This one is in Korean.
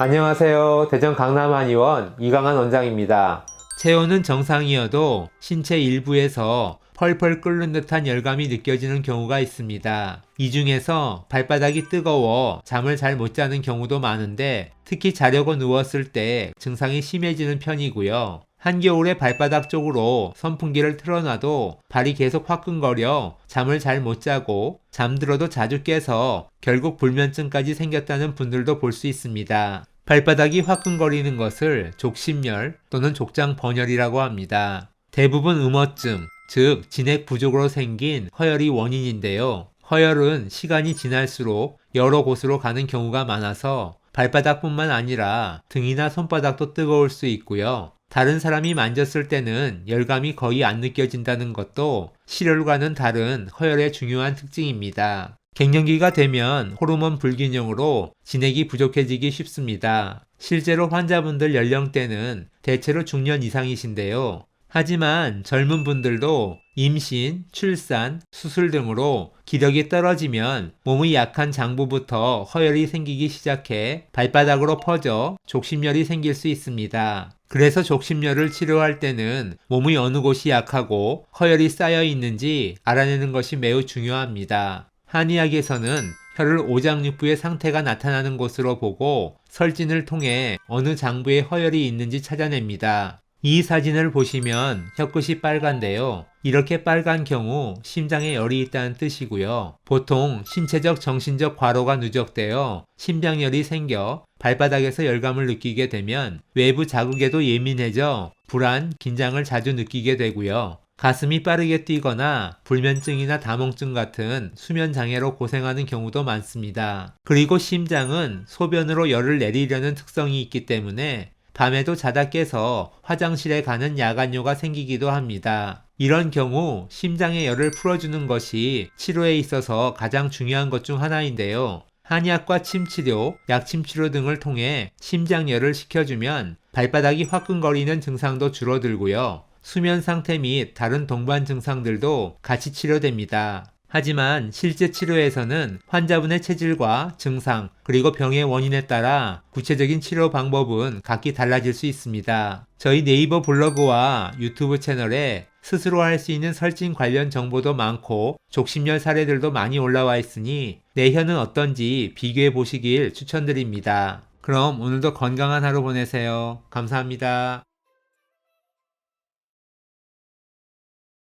안녕하세요. 대전 강남한의원 이강한 원장입니다. 체온은 정상이어도 신체 일부에서 펄펄 끓는 듯한 열감이 느껴지는 경우가 있습니다. 이 중에서 발바닥이 뜨거워 잠을 잘 못 자는 경우도 많은데 특히 자려고 누웠을 때 증상이 심해지는 편이고요. 한겨울에 발바닥 쪽으로 선풍기를 틀어놔도 발이 계속 화끈거려 잠을 잘 못 자고 잠들어도 자주 깨서 결국 불면증까지 생겼다는 분들도 볼 수 있습니다. 발바닥이 화끈거리는 것을 족심열 또는 족장 번열이라고 합니다. 대부분 음어증, 즉 진액 부족으로 생긴 허열이 원인인데요. 허열은 시간이 지날수록 여러 곳으로 가는 경우가 많아서 발바닥뿐만 아니라 등이나 손바닥도 뜨거울 수 있고요. 다른 사람이 만졌을 때는 열감이 거의 안 느껴진다는 것도 실혈과는 다른 허열의 중요한 특징입니다. 갱년기가 되면 호르몬 불균형으로 진액이 부족해지기 쉽습니다. 실제로 환자분들 연령대는 대체로 중년 이상이신데요. 하지만 젊은 분들도 임신, 출산, 수술 등으로 기력이 떨어지면 몸의 약한 장부부터 허열이 생기기 시작해 발바닥으로 퍼져 족심열이 생길 수 있습니다. 그래서 족심열을 치료할 때는 몸의 어느 곳이 약하고 허열이 쌓여 있는지 알아내는 것이 매우 중요합니다. 한의학에서는 혈을 오장육부의 상태가 나타나는 곳으로 보고 설진을 통해 어느 장부에 허열이 있는지 찾아냅니다. 이 사진을 보시면 혀끝이 빨간데요. 이렇게 빨간 경우 심장에 열이 있다는 뜻이고요. 보통 신체적 정신적 과로가 누적되어 심장열이 생겨 발바닥에서 열감을 느끼게 되면 외부 자극에도 예민해져 불안, 긴장을 자주 느끼게 되고요. 가슴이 빠르게 뛰거나 불면증이나 다몽증 같은 수면 장애로 고생하는 경우도 많습니다. 그리고 심장은 소변으로 열을 내리려는 특성이 있기 때문에 밤에도 자다 깨서 화장실에 가는 야간뇨가 생기기도 합니다. 이런 경우 심장의 열을 풀어주는 것이 치료에 있어서 가장 중요한 것 중 하나인데요. 한의학과 침치료, 약침치료 등을 통해 심장열을 식혀주면 발바닥이 화끈거리는 증상도 줄어들고요. 수면 상태 및 다른 동반 증상들도 같이 치료됩니다. 하지만 실제 치료에서는 환자분의 체질과 증상, 그리고 병의 원인에 따라 구체적인 치료 방법은 각기 달라질 수 있습니다. 저희 네이버 블로그와 유튜브 채널에 스스로 할 수 있는 설진 관련 정보도 많고 족심열 사례들도 많이 올라와 있으니 내 혀는 어떤지 비교해 보시길 추천드립니다. 그럼 오늘도 건강한 하루 보내세요. 감사합니다.